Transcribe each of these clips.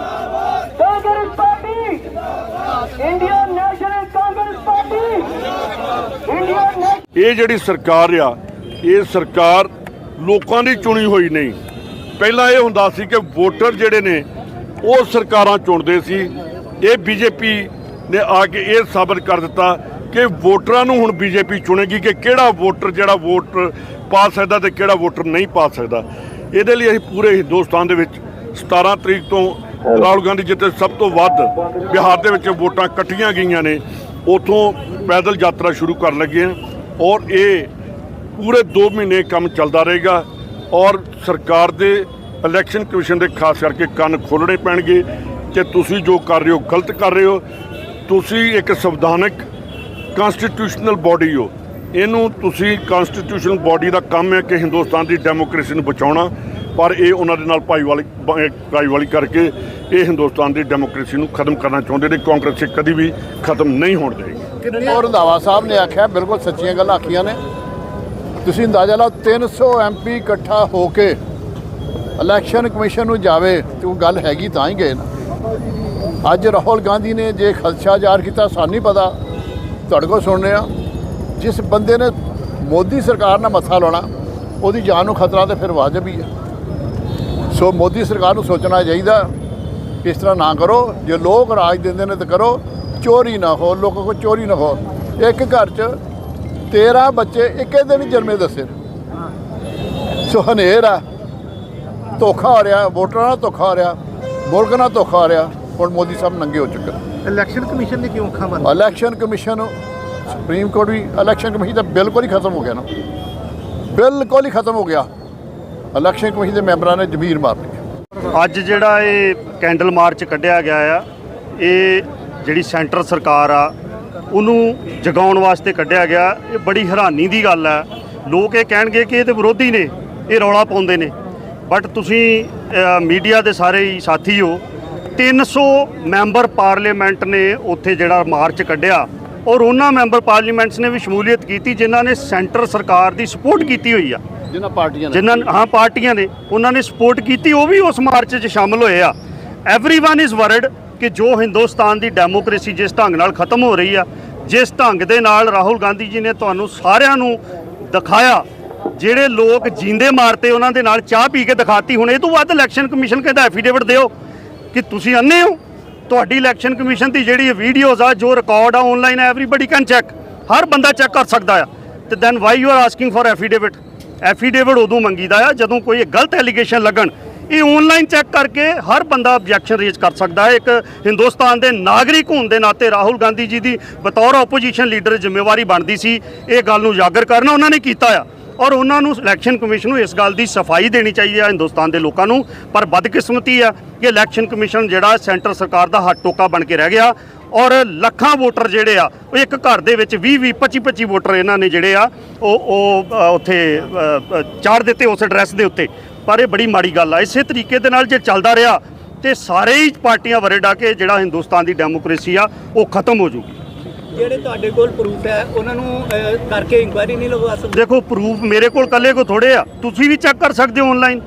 Congress Party! Indian National Congress Party! Indian ਇਹ ਜਿਹੜੀ ਸਰਕਾਰ ਆ, ਇਹ ਸਰਕਾਰ ਲੋਕਾਂ ਦੀ ਚੁਣੀ ਹੋਈ ਨਹੀਂ ਪਹਿਲਾਂ ਇਹ ਹੁੰਦਾ ਸੀ ਕਿ ਵੋਟਰ ਜਿਹੜੇ ਨੇ, ਉਹ ਸਰਕਾਰਾਂ ਚੁਣਦੇ ਸੀ ਇਹ ਬੀਜੇਪੀ ਨੇ ਆ ਕੇ ਇਹ ਸਾਬਤ ਕਰ ਦਿੱਤਾ ਕਿ ਵੋਟਰਾਂ ਨੂੰ ਹੁਣ ਬੀਜੇਪੀ ਚੁਣੇਗੀ ਕਿ ਕਿਹੜਾ ਵੋਟਰ, ਜਿਹੜਾ ਵੋਟ ਪਾ ਸਕਦਾ ਤੇ ਕਿਹੜਾ ਵੋਟਰ ਨਹੀਂ ਪਾ ਸਕਦਾ ਇਹਦੇ ਲਈ ਅਸੀਂ ਪੂਰੇ ਹਿੰਦੁਸਤਾਨ ਦੇ ਵਿੱਚ 17 ਤਰੀਕ ਤੋਂ ਰਾਹੁਲ ਗਾਂਧੀ ਜਿੱਥੇ ਸਭ ਤੋਂ ਵੱਧ ਬਿਹਾਰ ਦੇ ਵਿੱਚ ਵੋਟਾਂ ਕੱਟੀਆਂ ਗਈਆਂ ਨੇ, ਉਥੋਂ ਪੈਦਲ ਯਾਤਰਾ ਸ਼ੁਰੂ ਕਰਨ ਲੱਗੇ ਹਾਂ ਔਰ ਇਹ ਪੂਰੇ 2 ਮਹੀਨੇ ਕੰਮ ਚੱਲਦਾ ਰਹੇਗਾ ਔਰ ਸਰਕਾਰ ਦੇ ਇਲੈਕਸ਼ਨ ਕਮਿਸ਼ਨ ਦੇ ਖਾਸ ਕਰਕੇ ਕੰਨ ਖੋਲਣੇ ਪੈਣਗੇ ਕਿ ਤੁਸੀਂ ਜੋ ਕਰ ਰਹੇ ਹੋ, ਗਲਤ ਕਰ ਰਹੇ ਹੋ, ਤੁਸੀਂ ਇੱਕ ਸੰਵਿਧਾਨਕ ਕਨਸਟੀਟਿਊਸ਼ਨਲ ਬਾਡੀ ਹੋ। ਇਹਨੂੰ ਤੁਸੀਂ ਕਨਸਟੀਟਿਊਸ਼ਨਲ ਬਾਡੀ ਦਾ ਕੰਮ ਹੈ ਕਿ ਹਿੰਦੁਸਤਾਨ ਦੀ ਡੈਮੋਕ੍ਰੇਸੀ ਨੂੰ ਬਚਾਉਣਾ। ਪਰ ਇਹ ਉਹਨਾਂ ਦੇ ਨਾਲ ਭਾਈਵਾਲੀ ਭਾਈਵਾਲੀ ਕਰਕੇ ਇਹ ਹਿੰਦੁਸਤਾਨ ਦੀ ਡੈਮੋਕ੍ਰੇਸੀ ਨੂੰ ਖਤਮ ਕਰਨਾ ਚਾਹੁੰਦੇ ਨੇ। ਕਾਂਗਰਸ ਇਹ ਕਦੀ ਵੀ ਖਤਮ ਨਹੀਂ ਹੋਣ ਦੇਗੀ ਔਰ ਰੰਧਾਵਾ ਸਾਹਿਬ ਨੇ ਆਖਿਆ, ਬਿਲਕੁਲ ਸੱਚੀਆਂ ਗੱਲਾਂ ਆਖੀਆਂ ਨੇ। ਤੁਸੀਂ ਅੰਦਾਜ਼ਾ ਲਾਓ 300 ਐਮਪੀ ਇਕੱਠਾ ਹੋ ਕੇ ਇਲੈਕਸ਼ਨ ਕਮਿਸ਼ਨ ਨੂੰ ਜਾਵੇ ਤੇ ਉਹ ਗੱਲ ਹੈਗੀ ਤਾਂ ਹੀ ਗਏ ਨਾ। ਅੱਜ ਰਾਹੁਲ ਗਾਂਧੀ ਨੇ ਜੇ ਖਦਸ਼ਾ ਜ਼ਾਹਰ ਕੀਤਾ, ਸਾਨੂੰ ਨਹੀਂ ਪਤਾ। ਤੁਹਾਡੇ ਕੋਲ ਸੁਣ ਰਹੇ ਆ ਜਿਸ ਬੰਦੇ ਨੇ ਮੋਦੀ ਸਰਕਾਰ ਨਾਲ ਮੱਥਾ ਲਾਉਣਾ, ਉਹਦੀ ਜਾਨ ਨੂੰ ਖਤਰਾ ਤੇ ਫਿਰ ਵਾਜਬ ਹੀ ਹੈ। ਸੋ ਮੋਦੀ ਸਰਕਾਰ ਨੂੰ ਸੋਚਣਾ ਚਾਹੀਦਾ ਕਿ ਇਸ ਤਰ੍ਹਾਂ ਨਾ ਕਰੋ ਜੇ ਲੋਕ ਰਾਜ ਦਿੰਦੇ ਨੇ ਤਾਂ ਕਰੋ ਚੋਰੀ ਨਾ ਹੋ ਲੋਕਾਂ ਕੋਲ ਚੋਰੀ ਨਾ ਹੋ। ਇੱਕ ਘਰ 'ਚ 13 ਬੱਚੇ ਇੱਕੇ ਦਿਨ ਜਨਮੇ ਦੱਸੇ। ਸੋ ਹਨੇਰ ਆ ਧੋਖਾ ਹੋ ਰਿਹਾ ਵੋਟਰਾਂ ਨਾਲ ਧੋਖਾ ਹੋ ਰਿਹਾ ਮੁਲਕ ਨਾਲ ਧੋਖਾ ਹੋ ਰਿਹਾ ਹੁਣ ਮੋਦੀ ਸਾਹਿਬ ਨੰਗੇ ਹੋ ਚੁੱਕੇ ਇਲੈਕਸ਼ਨ ਕਮਿਸ਼ਨ ਨੇ ਕਿਉਂ ਅੱਖਾਂ ਬੰਦ? ਇਲੈਕਸ਼ਨ ਕਮਿਸ਼ਨ ਸੁਪਰੀਮ ਕੋਰਟ ਵੀ ਇਲੈਕਸ਼ਨ ਕਮਿਸ਼ਨ ਤਾਂ ਬਿਲਕੁਲ ਹੀ ਖਤਮ ਹੋ ਗਿਆ ਨਾ। ਬਿਲਕੁਲ ਹੀ ਖਤਮ ਹੋ ਗਿਆ। ਇਲੈਕਸ਼ਨ ਕਮਿਸ਼ਨ ਦੇ ਮੈਂਬਰਾਂ ਨੇ ਜ਼ਮੀਰ ਮਾਰ ਲਈ ਅੱਜ ਜਿਹੜਾ ਇਹ ਕੈਂਡਲ ਮਾਰਚ ਕੱਢਿਆ ਗਿਆ ਆ, ਇਹ ਜਿਹੜੀ ਸੈਂਟਰ ਸਰਕਾਰ ਆ, ਉਹਨੂੰ ਜਗਾਉਣ ਵਾਸਤੇ ਕੱਢਿਆ ਗਿਆ। ਇਹ ਬੜੀ ਹੈਰਾਨੀ ਦੀ ਗੱਲ ਹੈ ਲੋਕ ਇਹ ਕਹਿਣਗੇ ਕਿ ਇਹ ਤੇ ਵਿਰੋਧੀ ਨੇ, ਇਹ ਰੌਲਾ ਪਾਉਂਦੇ ਨੇ। ਬਟ ਤੁਸੀਂ ਮੀਡੀਆ ਦੇ ਸਾਰੇ ਹੀ ਸਾਥੀ ਹੋ 300 ਮੈਂਬਰ ਪਾਰਲੀਮੈਂਟ ਨੇ ਉੱਥੇ ਜਿਹੜਾ ਮਾਰਚ ਕੱਢਿਆ। ਔਰ ਉਹਨਾਂ ਮੈਂਬਰ ਪਾਰਲੀਮੈਂਟਸ ਨੇ ਵੀ ਸ਼ਮੂਲੀਅਤ ਕੀਤੀ ਜਿਨ੍ਹਾਂ ਨੇ ਸੈਂਟਰ ਸਰਕਾਰ ਦੀ ਸਪੋਰਟ ਕੀਤੀ ਹੋਈ ਆ ਜਿਨ੍ਹਾਂ ਪਾਰਟੀਆਂ ਨੇ ਜਿਨ੍ਹਾਂ ਹਾਂ ਪਾਰਟੀਆਂ ਨੇ ਉਹਨਾਂ ਨੇ ਸਪੋਰਟ ਕੀਤੀ ਉਹ ਵੀ ਉਸ ਮਾਰਚ 'ਚ ਸ਼ਾਮਲ ਹੋਏ ਆ एवरीवन ਇਜ਼ ਵਰਡ ਕਿ ਜੋ ਹਿੰਦੁਸਤਾਨ ਦੀ ਡੈਮੋਕ੍ਰੇਸੀ ਜਿਸ ਢੰਗ ਨਾਲ ਖਤਮ ਹੋ ਰਹੀ ਆ ਜਿਸ ਢੰਗ ਦੇ ਨਾਲ ਰਾਹੁਲ ਗਾਂਧੀ ਜੀ ਨੇ ਤੁਹਾਨੂੰ ਸਾਰਿਆਂ ਨੂੰ ਦਿਖਾਇਆ ਜਿਹੜੇ ਲੋਕ ਜਿੰਦੇ ਮਾਰਤੇ ਉਹਨਾਂ ਦੇ ਨਾਲ ਚਾਹ ਪੀ ਕੇ ਦਿਖਾਤੀ ਹੁਣ ਇਹ ਤੋਂ ਵੱਧ ਇਲੈਕਸ਼ਨ ਕਮਿਸ਼ਨ ਕਹਿੰਦਾ ਐਫੀਡੇਵਿਟ ਦਿਓ ਕਿ ਤੁਸੀਂ ਅੰਨੇ ਹੋ ਤੁਹਾਡੀ ਇਲੈਕਸ਼ਨ ਕਮਿਸ਼ਨ ਦੀ ਜਿਹੜੀ ਵੀਡੀਓਜ਼ ਆ, ਜੋ ਰਿਕਾਰਡ ਆ ਆਨਲਾਈਨ ਐਵਰੀਬਾਡੀ ਕੈਨ ਚੈੱਕ ਹਰ ਬੰਦਾ ਚੈੱਕ ਕਰ ਸਕਦਾ ਆ। ਤੇ then why you are asking for affidavit affidavit ਉਦੋਂ ਮੰਗੀਦਾ ਆ, ਜਦੋਂ ਕੋਈ ਗਲਤ ਐਲੀਗੇਸ਼ਨ ਲੱਗਣ। ਇਹ ਆਨਲਾਈਨ ਚੈੱਕ ਕਰਕੇ ਹਰ ਬੰਦਾ ਆਬਜੈਕਸ਼ਨ ਰੇਜ਼ ਕਰ ਸਕਦਾ ਹੈ ਇੱਕ ਹਿੰਦੁਸਤਾਨ ਦੇ ਨਾਗਰਿਕ ਹੋਣ ਦੇ ਨਾਤੇ ਰਾਹੁਲ ਗਾਂਧੀ ਜੀ ਦੀ ਬਤੌਰ ਆਪੋਜੀਸ਼ਨ ਲੀਡਰ ਜ਼ਿੰਮੇਵਾਰੀ ਬਣਦੀ ਸੀ। ਇਹ ਗੱਲ ਨੂੰ ਉਜਾਗਰ ਕਰਨਾ ਉਹਨਾਂ ਨੇ ਕੀਤਾ ਆ। ਔਰ ਉਹਨਾਂ ਨੂੰ ਇਲੈਕਸ਼ਨ ਕਮਿਸ਼ਨ ਨੂੰ ਇਸ ਗੱਲ ਦੀ ਸਫ਼ਾਈ ਦੇਣੀ ਚਾਹੀਦੀ ਹੈ ਹਿੰਦੁਸਤਾਨ ਦੇ ਲੋਕਾਂ ਨੂੰ। ਪਰ ਬਦਕਿਸਮਤੀ ਆ ਕਿ ਇਲੈਕਸ਼ਨ ਕਮਿਸ਼ਨ ਜਿਹੜਾ ਸੈਂਟਰ ਸਰਕਾਰ ਦਾ ਹੱਥ ਟੋਕਾ ਬਣ ਕੇ ਰਹਿ ਗਿਆ ਔਰ ਲੱਖਾਂ ਵੋਟਰ ਜਿਹੜੇ ਆ, ਉਹ ਇੱਕ ਘਰ ਦੇ ਵਿੱਚ 20 20 25 25 ਵੋਟਰ ਇਹਨਾਂ ਨੇ ਜਿਹੜੇ ਆ, ਉਹ ਉਹ ਉੱਥੇ ਚਾੜ ਦਿੱਤੇ ਉਸ ਐਡਰੈਸ ਦੇ ਉੱਤੇ। ਪਰ ਇਹ ਬੜੀ ਮਾੜੀ ਗੱਲ ਆ। ਇਸੇ ਤਰੀਕੇ ਦੇ ਨਾਲ ਜੇ ਚੱਲਦਾ ਰਿਹਾ ਤੇ ਸਾਰੇ ਹੀ ਪਾਰਟੀਆਂ ਵਰੇ ਡਾ ਕੇ ਜਿਹੜਾ ਹਿੰਦੁਸਤਾਨ ਦੀ ਡੈਮੋਕ੍ਰੇਸੀ ਆ, ਉਹ ਖਤਮ ਹੋ ਜੂਗੀ। ਜਿਹੜੇ ਤੁਹਾਡੇ ਕੋਲ ਪ੍ਰੂਫ ਹੈ, ਉਹਨਾਂ ਨੂੰ ਕਰਕੇ ਇਨਕੁਆਇਰੀ ਨਹੀਂ ਲਗਵਾ ਸਕਦੇ? ਦੇਖੋ ਪ੍ਰੂਫ ਮੇਰੇ ਕੋਲ ਕੱਲੇ ਕੋ ਥੋੜੇ ਆ। ਤੁਸੀਂ ਵੀ ਚੈੱਕ ਕਰ ਸਕਦੇ ਹੋ ਆਨਲਾਈਨ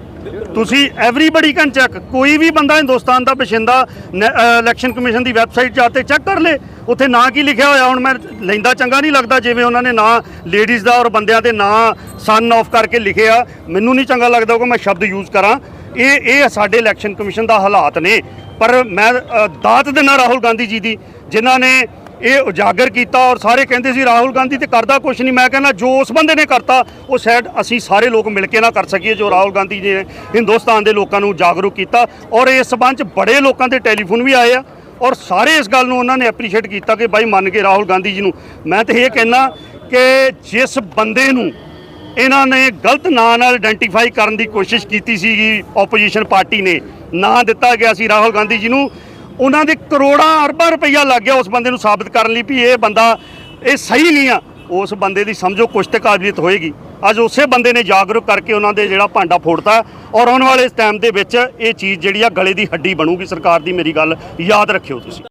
ਤੁਸੀਂ ਐਵਰੀਬਾਡੀ ਕੈਨ ਚੈੱਕ ਕੋਈ ਵੀ ਬੰਦਾ ਹਿੰਦੁਸਤਾਨ ਦਾ ਬਸ਼ਿੰਦਾ ਇਲੈਕਸ਼ਨ ਕਮਿਸ਼ਨ ਦੀ ਵੈਬਸਾਈਟ ਜਾ ਕੇ ਚੈੱਕ ਕਰ ਲੇ। ਉੱਥੇ ਨਾਂ ਕੀ ਲਿਖਿਆ ਹੋਇਆ, ਹੁਣ ਮੈਂ ਲੈਂਦਾ ਚੰਗਾ ਨਹੀਂ ਲੱਗਦਾ ਜਿਵੇਂ ਉਹਨਾਂ ਨੇ ਨਾਂ ਲੇਡੀਜ਼ ਦਾ ਔਰ ਬੰਦਿਆਂ ਦੇ ਨਾਂ ਸਨ ਆਫ ਕਰਕੇ ਲਿਖਿਆ। ਮੈਨੂੰ ਨਹੀਂ ਚੰਗਾ ਲੱਗਦਾ ਕਿ ਮੈਂ ਸ਼ਬਦ ਯੂਜ਼ ਕਰਾਂ। ਇਹ ਇਹ ਸਾਡੇ ਇਲੈਕਸ਼ਨ ਕਮਿਸ਼ਨ ਦਾ ਹਾਲਾਤ ਨੇ। ਪਰ ਮੈਂ ਦਾਤ ਦਿੰਦਾ ਰਾਹੁਲ ਗਾਂਧੀ ਜੀ ਦੀ, ਜਿਨ੍ਹਾਂ ਨੇ ਇਹ ਉਜਾਗਰ ਕੀਤਾ ਔਰ ਸਾਰੇ ਕਹਿੰਦੇ ਸੀ ਰਾਹੁਲ ਗਾਂਧੀ ਤੇ ਕਰਦਾ ਕੁਝ ਨਹੀਂ। ਮੈਂ ਕਹਿੰਦਾ ਜੋ ਉਸ ਬੰਦੇ ਨੇ ਕਰਤਾ, ਉਹ ਸ਼ਾਇਦ ਅਸੀਂ ਸਾਰੇ ਲੋਕ ਮਿਲ ਕੇ ਨਾ ਕਰ ਸਕੀਏ, ਜੋ ਰਾਹੁਲ ਗਾਂਧੀ ਜੀ ਨੇ ਹਿੰਦੁਸਤਾਨ ਦੇ ਲੋਕਾਂ ਨੂੰ ਜਾਗਰੂਕ ਕੀਤਾ। ਔਰ ਇਸ ਸਬੰਧ ਚ ਬੜੇ ਲੋਕਾਂ ਦੇ ਟੈਲੀਫੋਨ ਵੀ ਆਏ ਆ ਔਰ ਸਾਰੇ ਇਸ ਗੱਲ ਨੂੰ ਉਹਨਾਂ ਨੇ ਐਪਰੀਸ਼ੀਏਟ ਕੀਤਾ ਕਿ ਬਾਈ ਮੰਨ ਕੇ ਰਾਹੁਲ ਗਾਂਧੀ ਜੀ ਨੂੰ। ਮੈਂ ਤਾਂ ਇਹ ਕਹਿਣਾ ਕਿ ਜਿਸ ਬੰਦੇ ਨੂੰ ਇਹਨਾਂ ਨੇ ਗਲਤ ਨਾਂ ਨਾਲ ਆਇਡੈਂਟੀਫਾਈ ਕਰਨ ਦੀ ਕੋਸ਼ਿਸ਼ ਕੀਤੀ ਸੀਗੀ ਆਪੋਜੀਸ਼ਨ ਪਾਰਟੀ ਨੇ, ਨਾਂ ਦਿੱਤਾ ਗਿਆ ਸੀ ਰਾਹੁਲ ਗਾਂਧੀ ਜੀ ਨੂੰ ਉਹਨਾਂ ਦੇ ਕਰੋੜਾਂ ਅਰਬਾਂ ਰੁਪਈਆ ਲੱਗ ਗਿਆ ਉਸ ਬੰਦੇ ਨੂੰ ਸਾਬਤ ਕਰਨ ਲਈ ਵੀ ਇਹ ਬੰਦਾ, ਇਹ ਸਹੀ ਨਹੀਂ ਆ। ਉਸ ਬੰਦੇ ਦੀ ਸਮਝੋ, ਕੁਛ ਤੇ ਕਾਬਲੀਅਤ ਹੋਏਗੀ। ਅੱਜ ਉਸੇ ਬੰਦੇ ਨੇ ਜਾਗਰੂਕ ਕਰਕੇ ਉਹਨਾਂ ਦੇ ਜਿਹੜਾ ਭਾਂਡਾ ਫੋੜਤਾ ਔਰ ਆਉਣ ਵਾਲੇ ਟਾਈਮ ਦੇ ਵਿੱਚ ਇਹ ਚੀਜ਼ ਜਿਹੜੀ ਆ, ਗਲੇ ਦੀ ਹੱਡੀ ਬਣੂਗੀ। ਸਰਕਾਰ ਦੀ ਮੇਰੀ ਗੱਲ ਯਾਦ ਰੱਖਿਓ ਤੁਸੀਂ।